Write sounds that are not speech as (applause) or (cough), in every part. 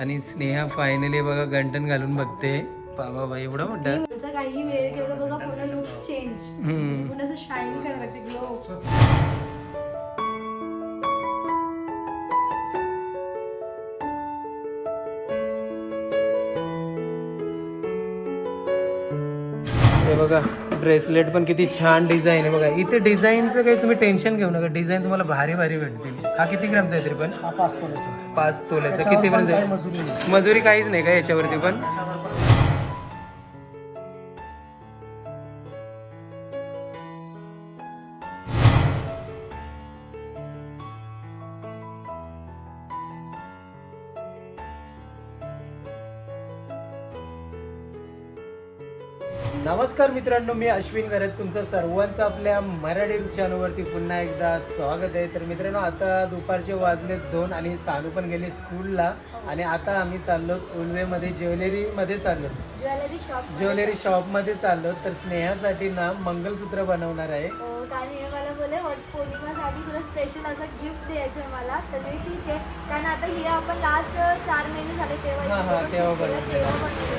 आणि स्नेहा फायनली बघा गंटन घालून बघते. बाबा बाई एवढं मोठं. तुमचा काही वेळ केला बघा पूर्ण लुक चेंज. पूर्ण असं शाईन ग्लो हे बघा ब्रेसलेट पण किती छान डिझाईन आहे बघा. इथे डिझाईनचं काही तुम्ही टेन्शन घेऊ नका. डिझाईन तुम्हाला भारी भारी भेटतील. हा किती ग्रामचा आहे तरी पण? हा पाच तोल्याचा. पाच तोल्याचा. किती पण नाही. मजुरी काहीच नाही का याच्यावरती पण नमस्कार मित्रांनो मी अश्विन करत तुमचं सर्वांचं आपल्या मराठी चॅनलवरती पुन्हा एकदा स्वागत आहे. तर मित्रांनो आता दुपारचे वाजले दोन आणि सानू पण गेली स्कूलला. आणि आता आम्ही चाललो उल्वेमध्ये ज्वेलरीमध्ये चाललो. ज्वेलरी शॉप ज्वेलरी शॉपमध्ये चाललो. तर स्नेहासाठी ना मंगलसूत्र बनवणार आहे. हो कारण हे मला बोले वट पौर्णिमासाठी तुला स्पेशल असं गिफ्ट द्यायचं आहे मला. तर मी ठीक आहे. कारण आता हे आपण लास्ट चार महिने झाले तेव्हा तेव्हा बनवलेलं.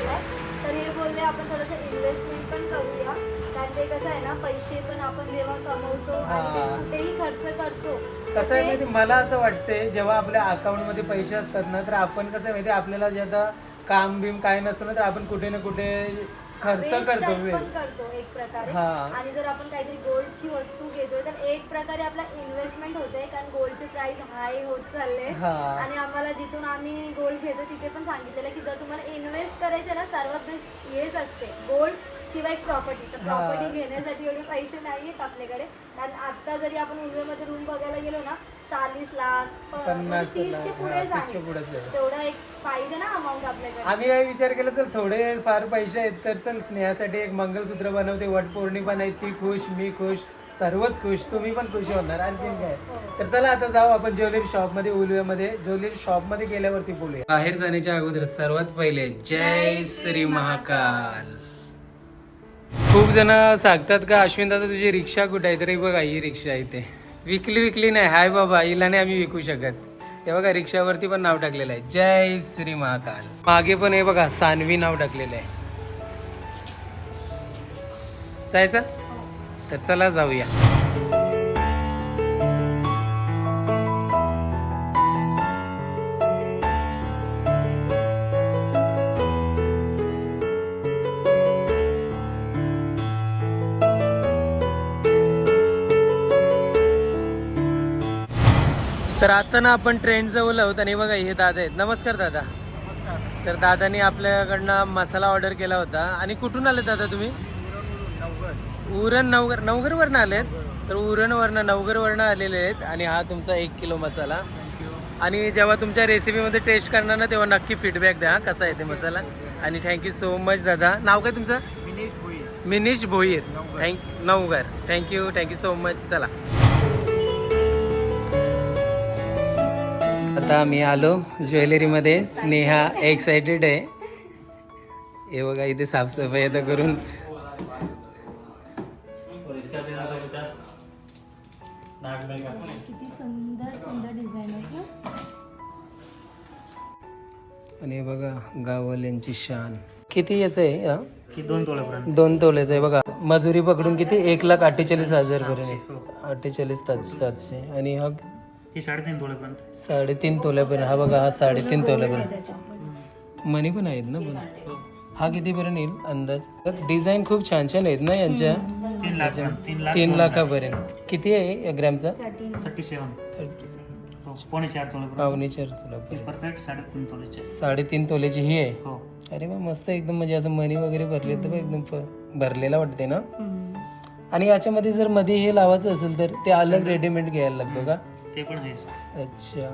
आहे. तर हे बोलले आपण थोडंसं इन्व्हेस्टमेंट करूया कारण ते कसं आहे ना पैसे पण आपण जेव्हा कमवतो आणि हा. कुठेही खर्च करतो कसं आहे माहिती मला असं वाटतंय जेव्हा आपल्या अकाउंटमध्ये पैसे असतात ना तर आपण कसं आहे माहिती आपल्याला जे आता काम बिम काय नसतं ना तर आपण कुठे ना कुठे खर्च Waste करतो वेळ एक प्रकारे हा. आणि जर आपण काहीतरी गोल्डची वस्तू घेतोय तर एक प्रकारे आपला इन्व्हेस्टमेंट होते कारण गोल्डचे प्राइस हाय होत चालले हा. आणि आम्हाला जिथून आम्ही गोल्ड घेतो तिथे पण सांगितलेलं की जर तुम्हाला इन्व्हेस्ट करायचे ना सर्वात बेस्ट हेच असते गोल्ड किंवा एक प्रॉपर्टी तर हा. प्रॉपर्टी घेण्यासाठी एवढे पैसे नाही आहेत आपल्याकडे. कारण आता जरी आपण उल्वेमध्ये रूम बघायला गेलो ना चाळीस लाख म्हणजे पुढेच हा, तीसचे आहे. तेवढा एक पाहिजे ना अमाऊंट आपल्याकडे. आम्ही काय विचार केला चल थोडे फार पैसे आहेत तर चल स्नेहासाठी एक मंगलसूत्र बनवते. वट पौर्णिमा नाही ती खुश मी खुश सर्वच खुश. तुम्ही पण खुश होणार आणखीन काय? तर चला आता जाऊ आपण ज्वेलरी शॉपमध्ये उलव्यामध्ये. ज्वेलरी शॉपमध्ये गेल्यावरती बोलूया. बाहेर जाण्याच्या अगोदर सर्वात पहिले जय श्री महाकाल. खूप जण सांगतात का अश्विन दादा तुझी रिक्षा कुठे आहे? तरी बघा ही रिक्षा आहे ते. विकली विकली नाही. हाय बाबा हिला नाही आम्ही विकू शकत. हे बघा रिक्षावरती पण नाव टाकलेलं आहे. जय श्री महाकाल. मागे पण हे बघा सानवी नाव टाकलेलं आहे. जायचं? तर चला जाऊया. तर आता ना आपण ट्रेन जवळ आहोत आणि बघा हे दादा आहेत. नमस्कार दादा. तर दादानी आपल्याकडनं मसाला ऑर्डर केला होता. आणि कुठून आले दादा तुम्ही? उरण नवगर. नवगरवरनं आलेत. तर उरणवरनं नवगरवरनं आलेले आहेत. आणि हा तुमचा एक किलो मसाला. आणि जेव्हा तुमच्या रेसिपीमध्ये टेस्ट करणार ना तेव्हा नक्की फीडबॅक द्या. कसा आहे ते मसाला? आणि थँक्यू सो मच दादा. नाव काय तुमचं? Minish Bhoir. Thank नवगर. Thank you thank you so much चला. आता मी आलो ज्वेलरीमध्ये. स्नेहा एक्सायटेड आहे. हे बघा इथे साफसफाई आता करून. किती सुंदर सुंदर डिझाईन आहेत ना? आणि हे बघा गाववाल्यांची शान. किती याचं आहे हा? की दोन तोळ्यापर्यंत. दोन तोल्याचं आहे. बघा मजुरी पकडून किती? एक लाख अठ्ठेचाळीस हजार पर्यंत. अठ्ठेचाळीस सात सातशे. आणि हा ही साडेतीन तोळ्यापर्यंत साडेतीन तोल्यापर्यंत हा बघा हा साडेतीन तोल्यापर्यंत मनी पण आहेत ना पण? हा. कितीपर्यंत येईल अंदाज? डिझाईन खूप छान छान आहेत ना यांच्या? तीन लाख तीन लाख तीन लाखापर्यंत. किती आहे या ग्रॅमचा? थर्टी सेवन. थर्टी हो पावणे चार तोळ्यापर्यंत पावणे चार तोला परफेक्ट साडेतीन तोळ्याचे आहे. साडेतीन तोल्याची ही आहे? हो. अरे वा मस्त एकदम. म्हणजे असं मनी वगैरे भरले तर एकदम प- भरलेला वाटते ना? आणि याच्यामध्ये जर मध्ये हे लावायचं असेल तर ते अलग रेडीमेड घ्यायला लागतो का? ते पण आहे अच्छा.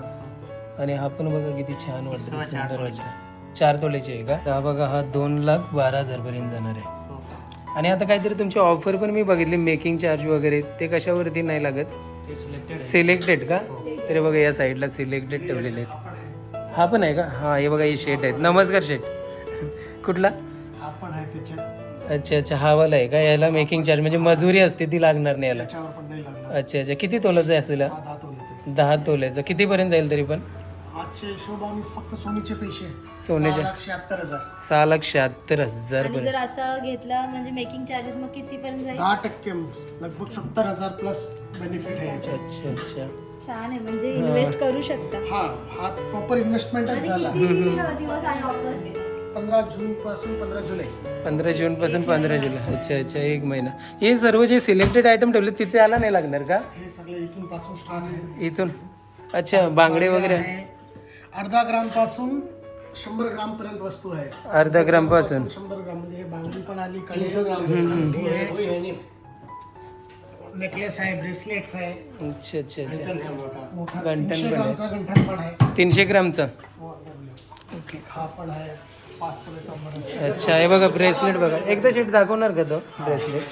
आणि हा पण बघा किती छान वाटतं चार सुंदर तोळ्याचे. वाटतं. चार तोल्याची आहे का? हा बघा हा दोन लाख बारा हजार पर्यंत जाणार आहे. हो. आणि आता काहीतरी तुमची ऑफर पण मी बघितली मेकिंग चार्ज वगैरे ते कशावरती नाही लागत? ते सिलेक्टेड सिलेक्टेड का? तरी बघा या साईडला सिलेक्टेड ठेवलेले आहेत. हा पण आहे का? हा हे बघा हे शेट आहेत. नमस्कार शेट कुठला? हा पण आहे त्याच्यात अच्छा अच्छा. हा वाला आहे का? याला मेकिंग चार्ज म्हणजे मजुरी असते ती लागणार नाही याला. त्याच्यावर पण नाही लागणार. अच्छा अच्छा. किती तोलाचं आहे असेल हा? हा दहा तोल्याचं कितीपर्यंत जाईल तरी पण? आजच्या हिशोबाने फक्त सोनीचे पैसे सोन्याचे. सहा लाख शहात्तर हजार. सहा लाख शहात्तर हजार आणि असं घेतला म्हणजे मेकिंग चार्जेस मग किती पर्यंत जाईल? दहा टक्के लगभग सत्तर हजार प्लस बेनिफिट आहे याच्यात. अच्छा अच्छा. छान आहे म्हणजे इन्व्हेस्ट करू शकता. हा हा प्रॉपर इन्व्हेस्टमेंटच म्हणजे झाला. किती दिवस आहे ऑफर पंधरा जून पासून पंधरा जुलै. पंधरा जून पासून पंधरा जुलै. अच्छा अच्छा एक महिना. हे सर्व जे सिलेक्टेड आयटम ठेवले तिथे आला नाही लागणार का? हे सगळे इथून पासून स्टार्ट आहे. इथून? अच्छा बांगडे वगैरे? आहे. अर्धा ग्रामपासून शंभर ग्राम पर्यंत वस्तू आहे. अर्धा ग्रामपासून. शंभर ग्राम म्हणजे हे बांगडी पण आली आहे. नेकलेस आहे ब्रेसलेट्स आहे. अच्छा अच्छा अच्छा. मोठा. गंठण तीनशे पण आहे. ग्रामचा गंठण पण आहे. तीनशे ग्रामचा? ओके हा पण आहे. पाच तोळ्याचा बरस अच्छा हे बघा ब्रेसलेट बघा. एकदा शीट दाखवणार का तो ब्रेसलेट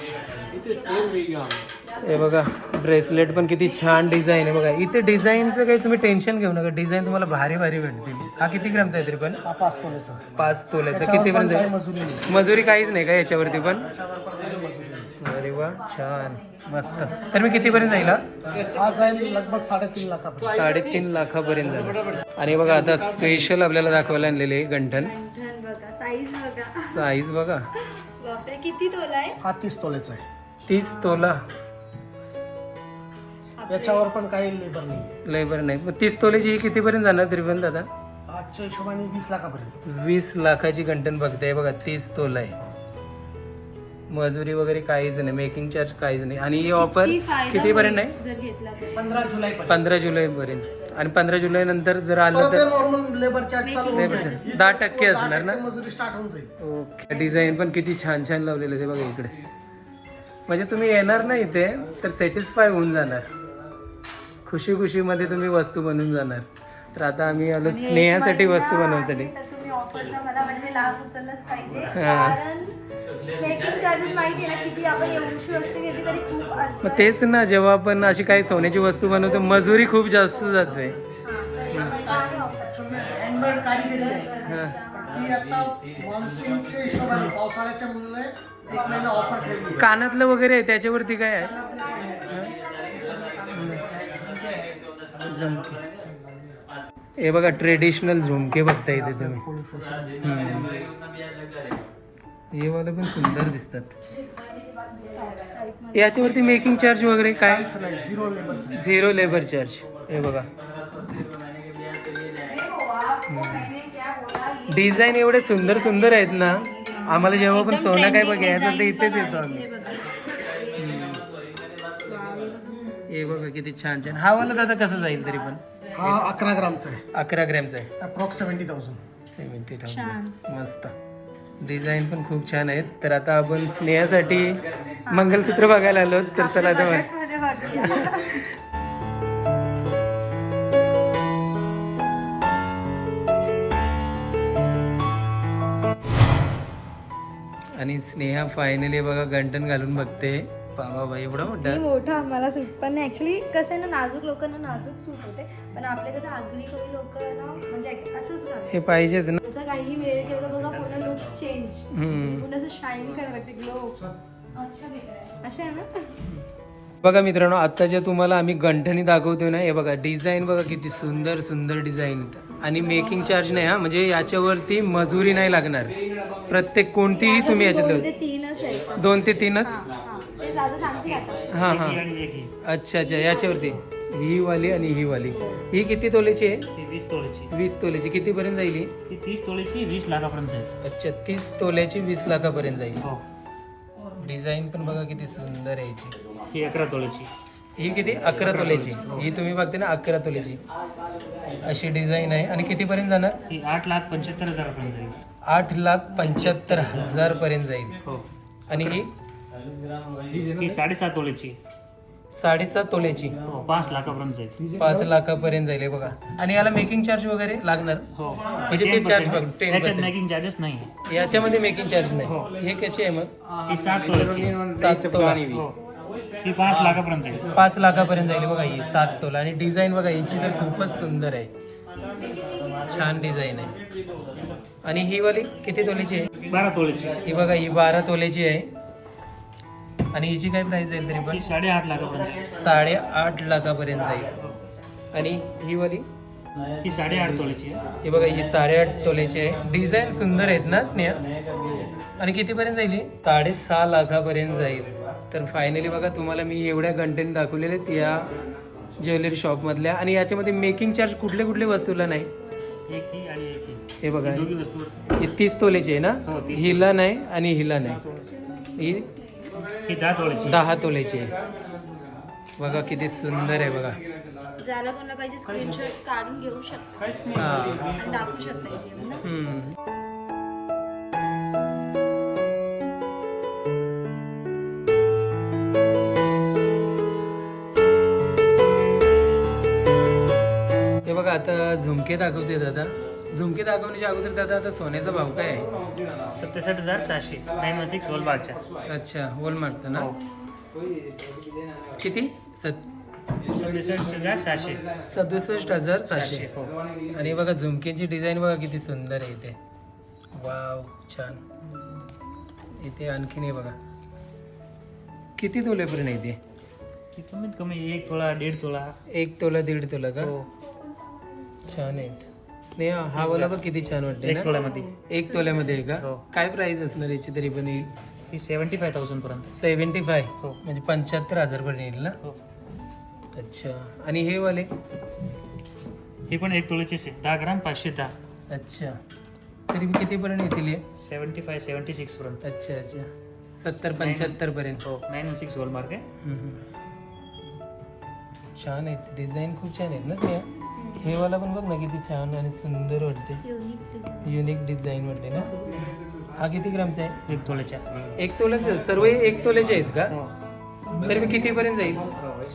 हे बघा ब्रेसलेट पण किती छान डिझाईन आहे बघा. इथे डिझाईनचं काही तुम्ही टेन्शन घेऊ नका. डिझाईन तुम्हाला भारी भारी भेटतील. हा किती ग्रामचा आहे तरी पण? पाच तोळ्याचा पाच तोल्याचा. किती पण मजुरी काहीच नाही का याच्यावरती पण? अरे वा छान. मस्त. तर मी कितीपर्यंत जाईल हा? जाईल लगभग साडेतीन लाखापर्यंत. साडेतीन लाखापर्यंत जाईल. आणि बघा आता स्पेशल आपल्याला दाखवायला आणलेले गंठन. साईज बघा. साईज बघा. बापरे किती तोला आहे? हा तीस तोळ्याचा आहे. तीस तोला. याच्यावर पण काही लेबर नाही आहे लय बरं नाही. मग तीस तोल्याची ही कितीपर्यंत जाणार तरी पण दादा? आजच्या हिशोबाने वीस लाखापर्यंत. वीस लाखाची गंठन बघताय बघा तीस तोला आहे. मजुरी वगैरे काहीच नाही मेकिंग चार्ज काहीच नाही. आणि ही ऑफर किती फायदा कितीपर्यंत होईल आहे? जर घेतला तर? पंधरा जुलैपर्यंत. पंधरा जुलैपर्यंत. आणि पंधरा जुलै नंतर जर आलं तर नॉर्मल लेबर चार्ज चालू होऊन जाईल. हीच दहा टक्के असणार ना? टक्के मजुरी स्टार्ट होऊन जाईल. ओके डिझाईन पण किती छान छान लावलेलं आहे ते बघा इकडे. म्हणजे तुम्ही येणार ना इथे तर सॅटिस्फाय होऊन जाणार. खुशी खुशीमध्ये तुम्ही वस्तू बनवून जाणार. तर आता आम्ही आलो स्नेहासाठी वस्तू बनवण्यासाठी. तर तुम्ही ऑफरचा मला म्हणजे लाभ उचललाच पाहिजे. कारण मेकिंग चार्जेस माहिती आहे ना किती आपण एवढी वस्तू घेतली तरी खूप मग तेच ना जेव्हा आपण अशी काही सोन्याची वस्तू बनवतो मजुरी खूप जास्त हा, महिना आहे ऑफर हँडमेड कारिगिरी आहे. ती आता मान्सूनच्या हिशोबाने पावसाळ्याच्या मुळे एक महिना ऑफर ठेवली आहे. कानातलं वगैरे आहे त्याच्यावरती काय आहे? हे. बघा ट्रेडिशनल झुमके बघता इथे तुम्ही. हे वाले पण सुंदर दिसतात. याच्यावरती मेकिंग चार्ज वगैरे काय? Zero labour zero labour charge हे बघा. डिझाईन एवढे सुंदर सुंदर आहेत ना आम्हाला जेव्हा पण सोनं काय बघायचं तर इथेच येतो आम्ही. हे बघा. किती छान छान. हा वाला दादा कसं जाईल तरी पण? हा अकरा ग्रामचा आहे. अकरा ग्रॅमचा आहे. Approx seventy thousand seventy. Thousand मस्त. डिझाईन पण खूप छान आहेत. तर आता आपण स्नेहासाठी मंगलसूत्र बघायला आलो तर चला बघूया. आणि स्नेहा फायनली बघा गंटन घालून बघते. बाबा बाई एवढा मोठा? ती मोठा आम्हाला सूट. पण नाही ऍक्च्युली कसं आहे ना नाजूक लोकांना नाजूक सूट होते. पण आपले कसं लोक ना म्हणजे असंच हे पाहिजेच ना. त्याचा काही वेळ केला बघा पूर्ण लुक चेंज. पूर्ण असं शाईन करायला लागते ग्लो अच्छा आहे ना? बघा मित्रांनो आता जे तुम्हाला आम्ही गंठणी दाखवतोय ना हे बघा डिझाईन बघा किती सुंदर सुंदर डिझाईन आणि मेकिंग चार्ज नाही हा म्हणजे याच्यावरती मजुरी नाही लागणार. प्रत्येक कोणतीही तुम्ही याच्यात दोन ते तीनच हा, हा. ते दादा सांगते आता. हा हा. ही आणि एक ही. अच्छा अच्छा याच्यावरती. ही वाली आणि ही वाली. ही किती तोलेची आहे? ती वीस तोळ्याची वीस तोलेची. कितीपर्यंत जाईल ही? ती तीस तोळ्याची वीस लाखापर्यंत जाईल. अच्छा तीस तोल्याची वीस लाखापर्यंत जाईल. हो. डिझाईन पण बघा किती सुंदर आहे याची. ही अकरा तोळ्याची ही किती? अकरा तोल्याची ही तुम्ही बघते ना अकरा तोल्याची अशी डिझाईन आहे. आणि कितीपर्यंत जाणार? ही आठ लाख पंच्याहत्तर हजारापर्यंत जाईल. आठ लाख पंच्याहत्तर हजार पर्यंत जाईल. हो. आणि ही? ही साडेसात तोळ्याची साडेसात तोल्याची हो पाच लाखापर्यंत जाईल. पाच लाखापर्यंत जाईल हे बघा. आणि याला मेकिंग चार्ज वगैरे लागणार? हो. म्हणजे ते 10% charge बघ, 10% त्याच्यात मेकिंग चार्जेस नाही. याच्यामध्ये मेकिंग चार्ज नाही. हे. कशी आहे मग? ही सात तोळ्याची सात तोला. हो. ही पाच लाखापर्यंत जाईल. पाच लाखापर्यंत जाईल बघा ही सात तोला. आणि डिझाईन बघा हिची तर खूपच सुंदर आहे. छान डिझाईन आहे. आणि ही वाली किती तोल्याची आहे? बारा तोळ्याची ही बघा ही बारा तोल्याची आहे. आणि हिची काय प्राइस जाईल तरी पण? साडेआठ लाखापर्यंत साडेआठ लाखापर्यंत जाईल. आणि ही वाली? ही साडेआठ तोळ्याची आहे. हे बघा ही साडेआठ तोलेची आहे. डिझाईन सुंदर आहेत ना स्नेहा? आणि कितीपर्यंत जाईल ही? साडेसहा लाखापर्यंत जाईल. तर फायनली बघा तुम्हाला मी एवढ्या कंटेंट दाखवलेले आहेत या ज्वेलरी शॉपमधल्या आणि याच्यामध्ये मेकिंग चार्ज कुठले कुठले वस्तूला नाही? ही बघा. ही तीस तोलेची आहे ना? हो. हिला नाही आणि हिला नाही. ही ही दहा तोळ्याची दहा आहे बघा किती सुंदर आहे बघा. ज्याला कोणाला पाहिजे स्क्रीनशॉट काढून घेऊ शकता. हा. आणि दाखवू शकता इथे येऊन ना. हम्म. हे बघा आता झुमके दाखवते दादा. झुमके दाखवण्याच्या अगोदर दादा आता सोन्याचा भाव काय आहे? सत्यासष्ट हजार सहाशे. नाईन वन सिक्स होलबारच्या अच्छा होलमार्कचा ना? किती? सत हजार सहाशे. सदुसष्ट हजार सहाशे. सहाशे हो. आणि बघा झुमकेची डिझाईन बघा किती सुंदर आहे इथे. वाव छान. इथे आणखीन आहे बघा. किती तोल्यापर्यंत आहे इथे? कमीत कमी एक तोळा दीड तोळा. एक तोला दीड तोला का? हो. छान आहेत स्नेहा हा वाला बघ किती छान वाटते एक ना? तोळ्यामध्ये एक तोल्यामध्ये आहे का? हो. काय प्राइस असणार याची तरी पण येईल ही सेवन्टी फाय थाउजंड पर्यंत. सेव्हन्टी फाय हो. म्हणजे पंच्याहत्तर हजार पर्यंत येईल ना? हो. अच्छा. आणि हे वाले? ही पण एक तोळ्याचीच आहे. दहा ग्राम पाचशे दहा. अच्छा. तरी कितीपर्यंत येतील हे? सेवन्टी फाय सेवन्टी सिक्स पर्यंत. अच्छा अच्छा. सत्तर पंच्याहत्तर पर्यंत. हो. नाईन सिक्स होलमार्क आहे. हम्म. छान आहेत. डिझाईन खूप छान आहेत ना स्नेहा? हे वाला पण बघ ना किती छान आणि सुंदर वाटते. युनिक डिझाईन वाटते ना? हा किती ग्रामचा आहे? एक तोळ्याच्या एक तोल्याचे? सर्व एक तोल्याचे आहेत का? हो. तरी मी कितीपर्यंत जाईल?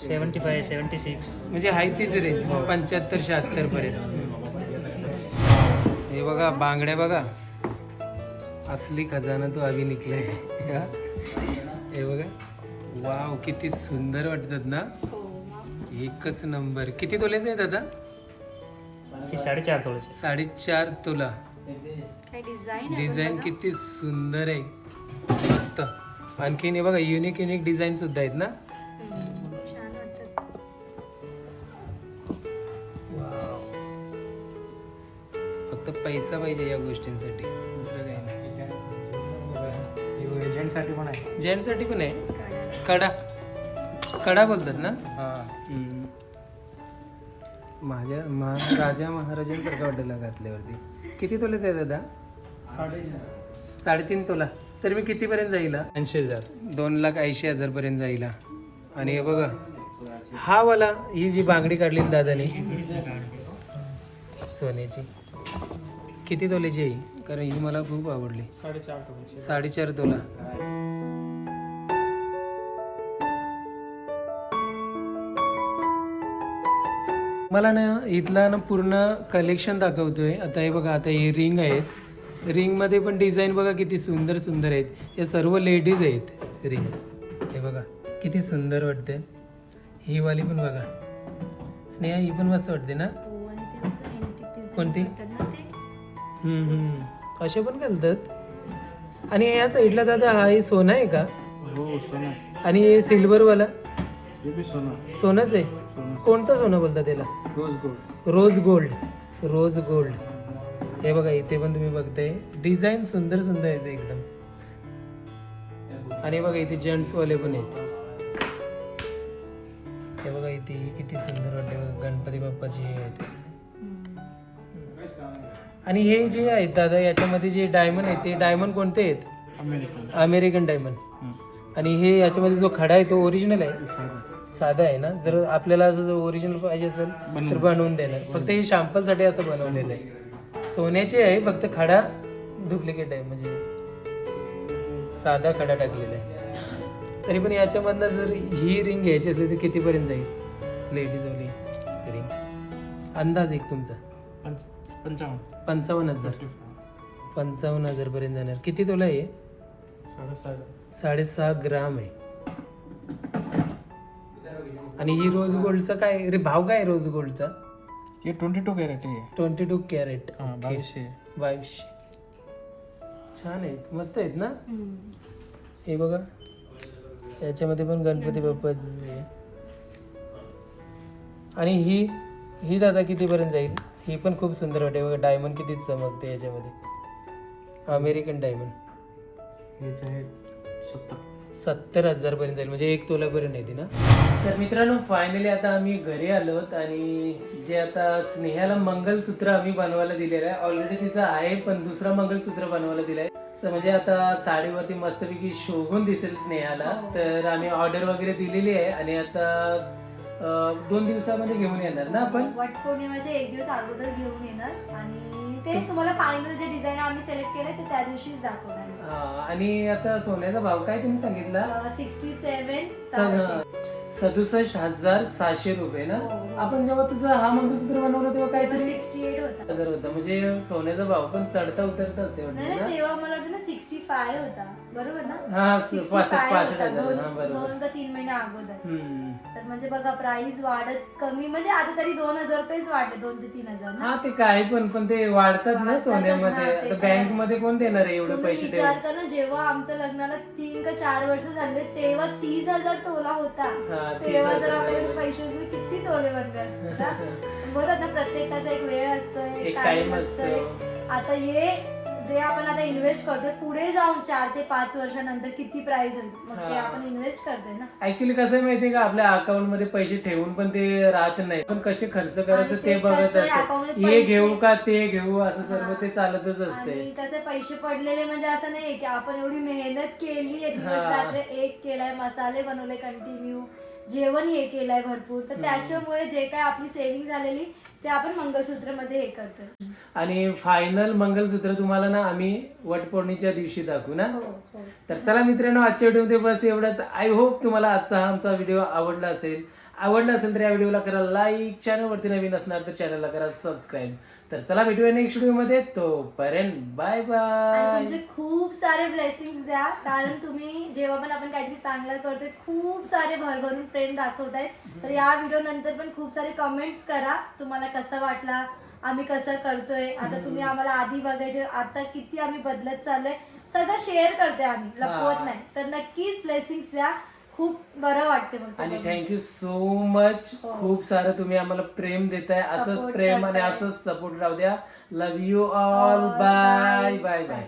सेवन्टी फाय सेवन्टी सिक्स म्हणजे हाय तीच रेंज पंच्याहत्तर शहात्तर पर्यंत. हे बघा बांगड्या बघा. असली खजाना तो आम्ही निघले हे? बघा. वाव किती सुंदर वाटतात ना? हो. एकच नंबर. किती तोल्याचे आहेत आता? ही साडेचार तोळ्याची साडेचार तोला. काय डिझाईन आहे डिझाईन बघा. किती सुंदर आहे. मस्त. आणखीन हे बघा युनिक युनिक डिझाईन सुद्धा आहेत ना? हम्म, छान वाटतात फक्त पैसा पाहिजे या गोष्टींसाठी. दुसरं काही नाही. एजंटसाठी पण आहे. जेंट्ससाठी पण आहे. कडा कडा बोलतात ना? हम्म. माझ्या महा राजा महाराजांसारखं वाटायला घातल्यावरती किती तोलेच आहे दादा? साडेतीन तोला. तर मी कितीपर्यंत जाईल? ऐंशी हजार. दोन लाख ऐंशी हजार पर्यंत जाईल. आणि हे बघा हा वाला ही जी बांगडी काढलेली दादाने सोन्याची किती तोल्याची आहे? कारण ही मला खूप आवडली. साडेचार तोला. मला ना इथला ना पूर्ण कलेक्शन दाखवतोय. आता हे बघा आता हे रिंग आहेत. रिंगमध्ये पण डिझाईन बघा किती सुंदर सुंदर आहेत. हे सर्व लेडीज आहेत रिंग हे बघा किती सुंदर वाटते ही वाली पण बघा. स्नेहा ही पण मस्त वाटते ना? हो, कोणती? असे पण घालतात. आणि या साईडला दादा हा हे सोनं आहे का? हो सोना आणि सिल्वरवाला हे बी सोना सोनंच आहे? कोणतं सोनं बोलता त्याला? Rose gold. Rose gold. Rose gold. हे बघा इथे पण तुम्ही बघताय. डिझाईन सुंदर सुंदर आहेत एकदम. आणि बघा इथे जेंट्स वाले पण आहेत. हे बघा इथे किती सुंदर वाटते गणपती बाप्पाची हे आहेत. आणि हे जे आहेत दादा याच्यामध्ये जे डायमंड आहेत ते डायमंड कोणते आहेत? अमेरिकन. डायमंड आणि हे याच्यामध्ये जो खडा आहे तो ओरिजिनल आहे? साधा आहे ना? जर आपल्याला असं जर ओरिजिनल पाहिजे असेल तर बनवून देणार. फक्त हे शॅम्पलसाठी असं बनवलेलं आहे सोन्याची आहे फक्त खडा डुप्लिकेट आहे म्हणजे साधा खडा टाकलेला आहे. तरी पण याच्यामधनं जर ही रिंग घ्यायची असली तर कितीपर्यंत जाईल? लेडीजवाली रिंग अंदाज एक तुमचा. पंचावन्न. पंचावन्न हजार. पंचावन्न हजार पर्यंत जाणार. किती तोला आहे? साडेसहा ग्राम आहे. आणि ही रोज गोल्डचा काय? रे भाव काय आहे रोज गोल्डचा? हे ट्वेंटी टू कॅरेट आहे. Twenty two carat. हा बावीसशे. बावीसशे. छान आहेत. मस्त आहेत ना. हे बघा. याच्यामध्ये पण गणपती बाप्पाचं आहे. आणि ही ही दादा कितीपर्यंत जाईल? ही पण खूप सुंदर वाटते. बघा डायमंड किती चमकते याच्यामध्ये. अमेरिकन डायमंड हेच सत्तर. सत्तर हजार पर्यंत जाईल. म्हणजे एक तोल्यापर्यंत येते ना? तर मित्रांनो फायनली आता आम्ही घरी आलोत आणि जे आता स्नेहाला मंगलसूत्र आम्ही बनवायला दिलेलं आहे. ऑलरेडी तिचं आहे पण दुसरं मंगलसूत्र बनवायला दिलंय तर म्हणजे आता साडीवरती मस्तपैकी शोभून दिसेल स्नेहाला. तर आम्ही ऑर्डर वगैरे दिलेली आहे आणि आता अं, दोन दिवसामध्ये घेऊन येणार ना आपण? वट पौर्णिमाचे एक दिवस अगोदर घेऊन येणार आणि ते तुम्हाला फायनल जे डिझाईन आम्ही सिलेक्ट केले ते त्या दिवशीच दाखवणार आणि आता सोन्याचा भाव काय तुम्ही सांगितला? सिक्स्टी सेवन सदुसष्ट हजार सहाशे रुपये ना? हो. आपण जेव्हा तुझा हा मंगळसूत्र बनवलं तेव्हा काहीतरी सिक्स्टी एट होता. हजार होता. म्हणजे सोन्याचा भाव पण चढता उतरता असते वाटतं नाही ना नाही, तेव्हा मला वाटतं ना सिक्स्टी फाय होता. बरोबर ना? हा 65 पासष्ट पासष्ट होता, हजार दोन बरोबर. दोन का तीन महिने अगोदर. हम्म. तर म्हणजे बघा प्राइस वाढत कमी म्हणजे आता तरी दोन हजार रुपयेच वाढले दोन ते तीन हजार ना? हा ते काय पण पण ते वाढतात ना वाढतात, सोन्यामध्ये. ते आता. बँकमध्ये कोण देणार आहे एवढे तुम्ही पैसे विचार देऊन करा जेव्हा आमच्या लग्नाला तीन का चार वर्ष झाले तेव्हा तीस हजार तोला होता. हा, 30 तेव्हा जर आपल्याकडे. (laughs) पैसे असते किती तोले बनले असते? बोलतात ना प्रत्येकाचा एक वेळ असतोय टाइम असतो आता हे जे आपण आता इन्व्हेस्ट करतोय पुढे जाऊन चार ते पाच वर्षानंतर किती प्राइस होईल मग ते. आपण इन्व्हेस्ट करतोय ना ऍक्च्युली कसं माहितीये का आपल्या अकाउंटमध्ये पैसे ठेवून पण ते राहत नाही पण कसे खर्च करायचं ते बघत मध्ये हे घेऊ का ते घेऊ असं सर्व. ते चालतच असते कसे पैसे पडलेले म्हणजे असं नाही की आपण एवढी मेहनत केली आहे दिवस. रात्र एक केलाय मसाले बनवले कंटिन्यू जेवण हे केलंय भरपूर. तर त्याच्यामुळे जे काय आपली सेव्हिंग झालेली ते आपण मंगळसूत्रमध्ये हे करतोय. आणि फायनल मंगलसूत्र तुम्हाला ना आम्ही वटपौर्णिच्या दिवशी दाखवू ना? हो हो. तर चला मित्रांनो आजच्या व्हिडिओमध्ये बस एवढंच. आय होप तुम्हाला आजचा हा आमचा व्हिडिओ आवडला असेल. आवडला असेल तर या व्हिडिओला करा लाईक चॅनलवरती नवीन असणार तर चॅनलला करा सबस्क्राईब तर चला भेटूया नेक्स्ट व्हिडिओमध्ये तोपर्यंत बाय आणि बाय तुमचे खूप सारे ब्लेसिंग्स द्या. कारण तुम्ही जेव्हा पण आपण काहीतरी चांगलं करतोय खूप सारे भरभरून प्रेम दाखवताय तर या व्हिडिओ नंतर पण खूप सारे कमेंट्स करा. तुम्हाला कसं वाटला आम्ही कसं करतोय? आता तुम्ही आम्हाला आधी बघायचे आता किती आम्ही बदलत चाललोय? सगळं शेअर करते आम्ही. लपवत हा. नाही. तर नक्कीच ब्लेसिंग्स द्या. खूप बरं वाटते मग आणि. थँक्यू सो मच हो. खूप सारं तुम्ही आम्हाला प्रेम देताय असंच Support प्रेम आणि करताय. असंच सपोर्ट राहू द्या love you all All. Bye. Bye bye